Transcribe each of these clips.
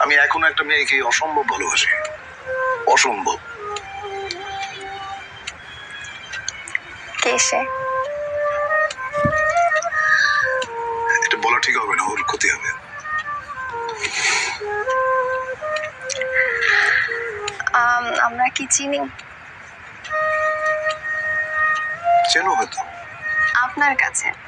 আমি এখনও একটা মেয়েকে অসম্ভব ভালোবাসি। অসম্ভব। এটা বলা ঠিক হবে না ওর ক্ষতি হবে। আমরা কি চিনি? চেনো হয়তো। আপনার কাছে।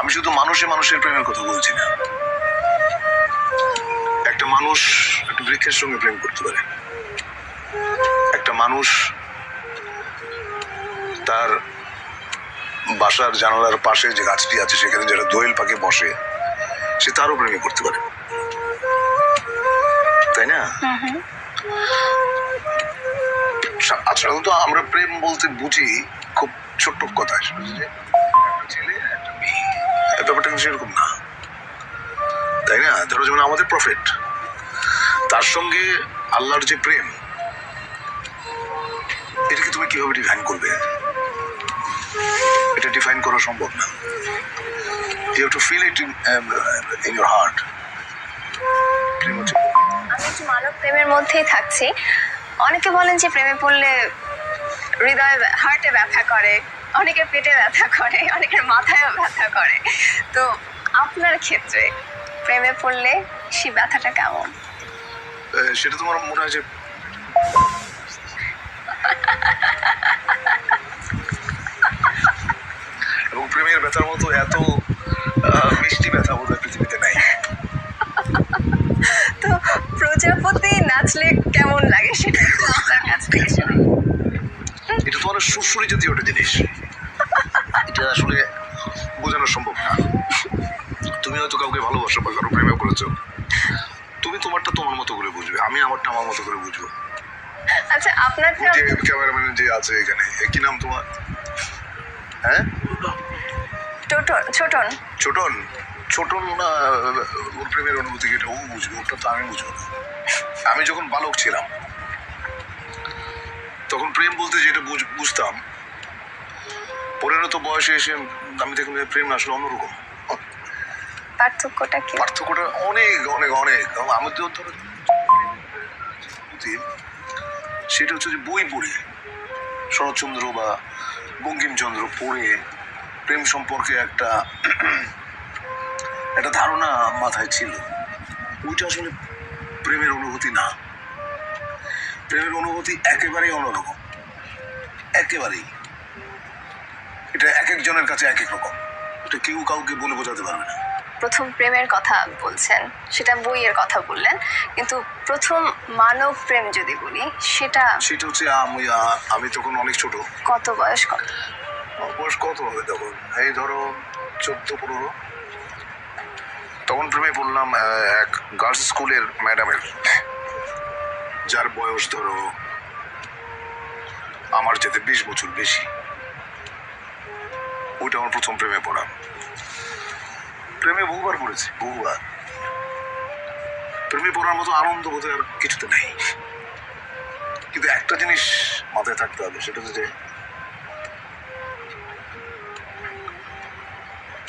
আমি শুধু মানুষে মানুষের প্রেমের কথা বলছি না। একটা মানুষ একটা বৃক্ষের সঙ্গে প্রেম করতে পারে। একটা মানুষ তার বাসার জানালার পাশে যে গাছটি আছে সেখানে যারা দোয়েল পাখি বসে সে তারও প্রেমে করতে পারে। তাই না? হুম হুম সাধারণত আমরা প্রেম বলতে বুঝি খুব ছোট্ট কথায়। সেটা যে একটা ছেলে না। তাই না? ধরো যেমন আমাদের প্রফিট তার সঙ্গে আল্লাহর যে প্রেম, এটাকে তুমি কীভাবে ডিফাইন করবে? এটা ডিফাইন করা সম্ভব না। You to feel it in your heart আমি মানব প্রেমের মধ্যেই থাকছি। অনেকে বলেন যে প্রেমে পড়লে হৃদয় হার্টে ব্যথা করে। অনেকের পেটে ব্যথা করে অনেকের মাথায়ও ব্যথা করে। তো আপনার ক্ষেত্রে প্রেমে পড়লে সেই ব্যথাটা কেমন? সেটা তোমার মনে হয় যে এবং প্রেমের ব্যথার মতো এত মিষ্টি ব্যথা বোধ হয় পৃথিবীতে নাই। তো প্রজাপতি নাচলে কেমন লাগে সেটা আপনার কাছ? এটা তো জাতীয় একটা জিনিস। এটা আসলে বোঝানো সম্ভব না। তুমি হয়তো কাউকে ভালোবাসো বা কারও প্রেমে পড়েছো। তুমি তোমারটা তোমার মতো করে বুঝবে। আমি আমারটা আমার মতো করে বুঝব। আচ্ছা আপনার যে ক্যামেরাম্যান যে আছে এখানে কি নাম তোমার? হ্যাঁ? টোটন ছোটন। ছোটন? ছোটন ওর প্রেমের অনুভূতি কি এটা? ও বুঝবে ওটা তো আমি বুঝব আমি যখন বালক ছিলাম তখন প্রেম বলতে যেটা বুঝ- বুঝতাম পরিণত বয়সে এসে আমি দেখলাম যে প্রেম আসলে অন্যরকম। পার্থক্যটা কি? পার্থক্যটা অনেক অনেক অনেক। এবং আমি তো ধরো সেটা হচ্ছে যে বই পড়ে শরৎচন্দ্র বা বঙ্কিমচন্দ্র পড়ে প্রেম সম্পর্কে একটা একটা ধারণা মাথায় ছিল। ওইটা আসলে প্রেমের অনুভূতি না। প্রেমের অনুভূতি একেবারেই অন্যরকম। একেবারেই। এটা এক একজনের কাছে এক এক রকম। এটা কেউ কাউকে বলে বোঝাতে পারবে না। প্রথম প্রেমের কথা বলছেন সেটা বইয়ের কথা বললেন কিন্তু প্রথম মানব প্রেম যদি বলি সেটা সেটা হচ্ছে আমি আমি তখন অনেক ছোট। কত বয়স কত বয়স কত হবে তখন? এই ধরো চোদ্দ পনেরো। তখন প্রেমে পড়লাম এক গার্লস স্কুলের ম্যাডামের যার বয়স ধরো আমার যেতে বিশ বছর বেশি। ওইটা আমার প্রথম প্রেমে পড়া। প্রেমে বহুবার পড়েছি, বহুবার। প্রেমে পড়ার মতো আনন্দ বোধহয় আর কিছুতে নেই। কিন্তু একটা জিনিস মাথায় থাকতে হবে, সেটা হচ্ছে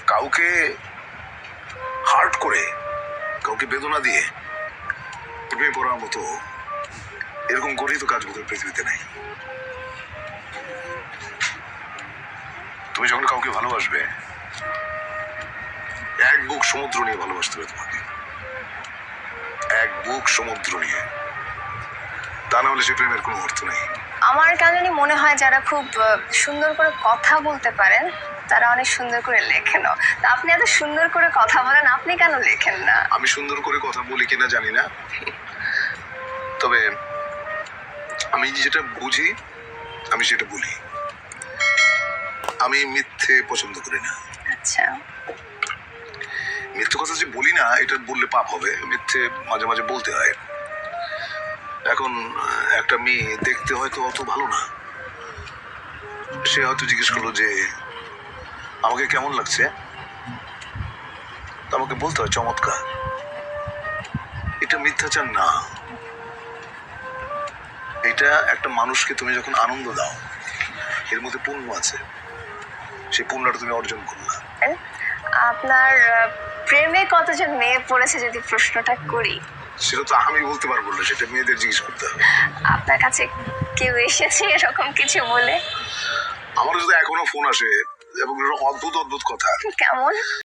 কাউকে হার্ট করে, কাউকে বেদনা দিয়ে প্রেমে পড়ার মতো এরকম গঠিত কাজ বোধহয় পৃথিবীতে নেই। তুমি যখন কাউকে ভালোবাসবে এক বুক সমুদ্র নিয়ে ভালোবাসতে হবে তোমাকে। এক বুক সমুদ্র নিয়ে। তা না হলে সে প্রেমের কোনো অর্থ নেই। আমার কেন জানি মনে হয় যারা খুব সুন্দর করে কথা বলতে পারেন তারা অনেক সুন্দর করে লেখেনও তা আপনি এত সুন্দর করে কথা বলেন আপনি কেন লেখেন না? আমি সুন্দর করে কথা বলি কিনা জানি না। তবে আমি যেটা বুঝি আমি সেটা বলি। আমি মিথ্যে পছন্দ করি না। আচ্ছা। মিথ্যে কথা যে বলি না এটা বললে পাপ হবে। মিথ্যে মাঝে মাঝে বলতে হয়। এখন একটা মেয়ে দেখতে হয়তো অত ভালো না। সে হয়তো জিজ্ঞেস করল যে আমাকে কেমন লাগছে? আমাকে বলতে হয় চমৎকার। এটা মিথ্যাচার না। এটা একটা মানুষকে তুমি যখন আনন্দ দাও এর মধ্যে পুণ্য আছে। সেই পুণ্যটা তুমি অর্জন করলা। আপনার প্রেমে কতজন মেয়ে পড়েছে যদি প্রশ্নটা করি? সেটা তো আমি বলতে পারব না সেটা মেয়েদের জিজ্ঞেস করতে হবে। আপনার কাছে কেউ এসেছে এরকম কিছু বলে? আমার যদি এখনও ফোন আসে এবং অদ্ভুত অদ্ভুত কথা। কেমন?